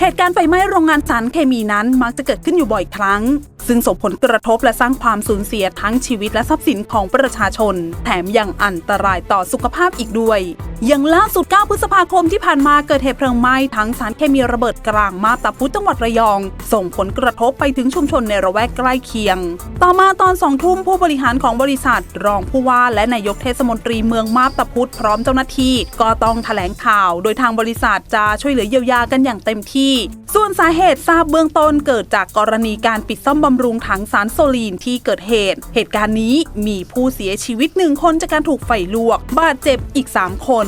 เหตุการณ์ไฟไหม้โรงงานสารเคมีนั้นมักจะเกิดขึ้นอยู่บ่อยครั้ง ซึ่งส่งผลกระทบและสร้างความสูญเสียทั้งชีวิตและทรัพย์สินของประชาชน แถมยังอันตรายต่อสุขภาพอีกด้วย อย่างล่าสุด 9 พฤษภาคมที่ผ่านมาเกิดเหตุเพลิงไหม้ทั้งสารเคมีระเบิดกลางมาตาพุธจังหวัดระยอง ส่งผลกระทบไปถึงชุมชนในระแวกใกล้เคียง ต่อมาตอนสองทุ่มผู้บริหารของบริษัท รองผู้ว่าและนายกเทศมนตรีเมืองมาตาพุธพร้อมเจ้าหน้าที่ ก็ต้องแถลงข่าว โดยทางบริษัทจะช่วยเหลือเยียวยากันอย่างเต็มที่ ส่วนสาเหตุทราบเบื้องต้นเกิดจากกรณีการปิดซ่อมบำรุงถังสารโซลีนที่เกิดเหตุ เหตุการณ์นี้มีผู้เสียชีวิตหนึ่งคนจากการถูกไฟลวก บาดเจ็บอีก 3 คน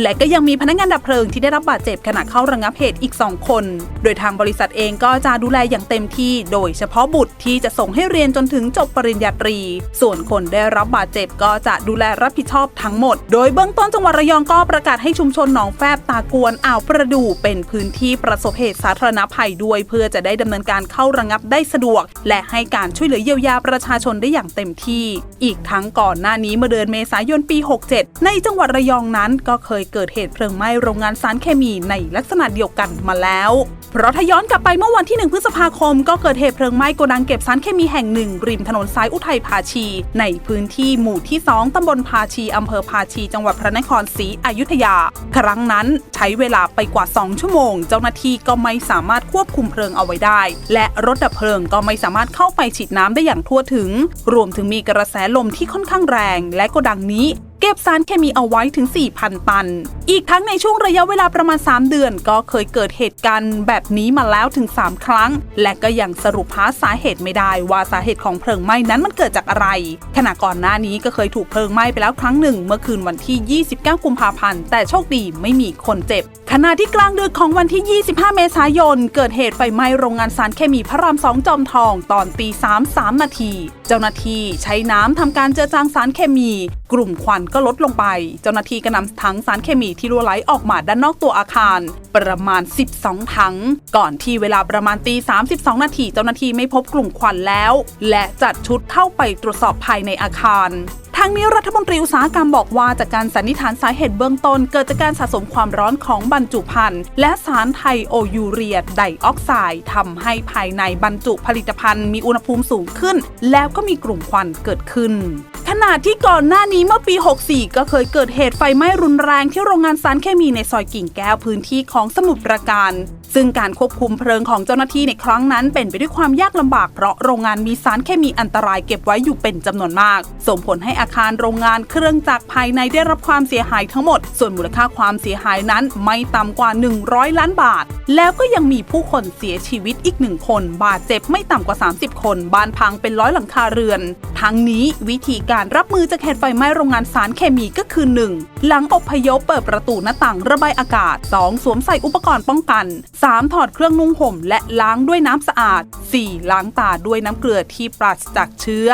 และก็ยังมีพนักงานดับเพลิงที่ได้รับบาดเจ็บขณะเข้าระงับเหตุอีก 2 คน โดยทางบริษัทเองก็จะดูแลอย่างเต็มที่ โดยเฉพาะบุตรที่จะส่งให้เรียนจนถึงจบปริญญาตรี ส่วนคนได้รับบาดเจ็บก็จะดูแลรับผิดชอบทั้งหมด โดยเบื้องต้นจังหวัดระยองก็ประกาศให้ชุมชนหนองแฟบตากวนอ่าวประดู่เป็นพื้นที่ประสบเหตุสาธารณภัยด้วย เพื่อจะได้ดำเนินการเข้าระงับได้สะดวก และและให้การช่วยเหลือเยียวยาประชาชนได้อย่างเต็มที่ อีกทั้งก่อนหน้านี้เมื่อเดือนเมษายนปี 67 ในจังหวัดระยองนั้นก็เคยเกิดเหตุเพลิงไหม้โรงงานสารเคมีในลักษณะเดียวกันมาแล้ว เพราะถ้าย้อนกลับไปเมื่อวันที่ 1 พฤษภาคม ก็เกิดเหตุเพลิงไหม้โกดังเก็บสารเคมีแห่งหนึ่งริมถนนสายอุทัยภาชี ในพื้นที่หมู่ที่ 2 ตำบลภาชีอำเภอภาชีจังหวัดพระนครศรีอยุธยา ครั้งนั้นใช้เวลาไปกว่า 2 ชั่วโมง เจ้าหน้าที่ก็ไม่สามารถควบคุมเพลิงเอาไว้ได้ และรถดับเพลิงก็ไม่สามารถเข้าไปฉีดน้ำได้อย่างทั่วถึง รวมถึงมีกระแสลมที่ค่อนข้างแรง และโกดังนี้ เก็บสารเคมีเอาไว้ถึง 4,000 ตัน อีกทั้งในช่วงระยะเวลาประมาณ 3 เดือน ก็เคยเกิดเหตุการณ์แบบนี้มาแล้วถึง 3 ครั้ง และก็ยังสรุปหาสาเหตุไม่ได้ ว่าสาเหตุของเพลิงไหม้นั้นมันเกิดจากอะไร ขณะก่อนหน้านี้ก็เคยถูกเพลิงไหม้ไปแล้วครั้งหนึ่ง เมื่อคืนวันที่ 29 กุมภาพันธ์ แต่โชคดีไม่มีคนเจ็บ ขณะที่กลางดึกของวันที่ 25 เมษายน เกิดเหตุไฟไหม้โรงงานสารเคมีพระรามสองจอมทอง ตอนตี3 3นาที จ้าหน้าที่ใช้น้ำทำการเจือจางสารเคมี กลุ่มควันก็ลดลงไป เจ้าหน้าที่ก็นำถังสารเคมีที่รั่วไหลออกมาด้านนอกตัวอาคาร ประมาณ 12 ถัง ก่อนที่เวลาประมาณตี32 นาทีเจ้าหน้าที่ไม่พบกลุ่มควันแล้ว และจัดชุดเข้าไปตรวจสอบภายในอาคาร ทางนี้รัฐมนตรีอุตสาหกรรมบอกว่าจากการสันนิษฐานสาเหตุเบื้องต้น เกิดจากการสะสมความร้อนของบรรจุภัณฑ์ และสารไทโอยูเรียไดออกไซด์ทำให้ภายในบรรจุผลิตภัณฑ์มีอุณหภูมิสูงขึ้น แล้วก็มีกลุ่มควันเกิดขึ้นขณะที่ก่อนหน้านี้เมื่อปี 64 ก็เคยเกิดเหตุไฟไหม้รุนแรงที่โรงงานสารเคมีในซอยกิ่งแก้วพื้นที่ของสมุทรปราการ ซึ่งการควบคุมเพลิงของเจ้าหน้าที่ในครั้งนั้นเป็นไปด้วยความยากลำบากเพราะโรงงานมีสารเคมีอันตรายเก็บไว้อยู่เป็นจำนวนมาก ส่งผลให้อาคารโรงงานเครื่องจักรภายในได้รับความเสียหายทั้งหมด ส่วนมูลค่าความเสียหายนั้นไม่ต่ำกว่า 100 ล้านบาทแล้วก็ยังมีผู้คนเสียชีวิตอีกหนึ่งคน บาดเจ็บไม่ต่ำกว่า 30 คน บ้านพังเป็นร้อยหลังคาเรือน ทั้งนี้วิธีการรับมือจากเหตุไฟไหม้โรงงานสารเคมีก็คือ 1. หลังอพยพเปิดประตูหน้าต่างระบายอากาศ 2. สวมใส่อุปกรณ์ป้องกัน 3. ถอดเครื่องนุ่งห่ม และล้างด้วยน้ำสะอาด 4. ล้างตาด้วยน้ำเกลือที่ปราศจากเชื้อ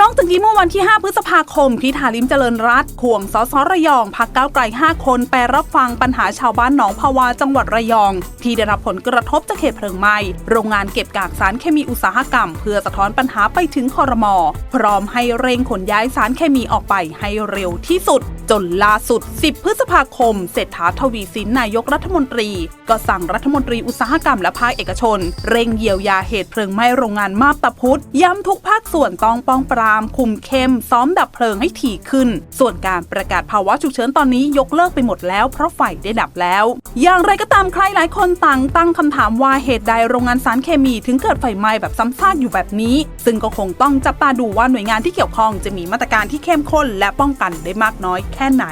นอกจากนี้เมื่อวันที่ 5 พฤษภาคมพิธาลิมเจริญรัตน์ควงสสระยองพักก้าวไกล 5 คนไปรับฟังปัญหาชาวบ้านหนองพาวาจังหวัดระยองที่ได้รับผลกระทบจากเหตุเพลิงไหม้โรงงานเก็บกากสารเคมีอุตสาหกรรม เพื่อสะท้อนปัญหาไปถึงคอรมอพร้อมให้เร่งขนย้ายสารเคมีออกไปให้เร็วที่สุด จนล่าสุด 10 พฤษภาคม เศรษฐาทวีสินนายกรัฐมนตรี ก็สั่งรัฐมนตรีอุตสาหกรรมและภาคเอกชน เร่งเยียวยาเหตุเพลิงไหม้โรงงานมาบตาพุธย้ำทุกภาคส่วนต้องป้องปราม คุมเข้ม ซ้อมดับเพลิงให้ถี่ขึ้น ส่วนการประกาศภาวะฉุกเฉินตอนนี้ยกเลิกไปหมดแล้วเพราะไฟได้ดับแล้ว อย่างไรก็ตามใครหลายคนต่างตั้งคำถามว่าเหตุใดโรงงานสารเคมีถึงเกิดไฟไหม้แบบซ้ำซากอยู่แบบนี้ ซึ่งก็คงต้องจับตาดูว่าหน่วยงานที่เกี่ยวข้องจะมีมาตรการที่เข้มข้นและป้องกันได้มากน้อยแค่ไหน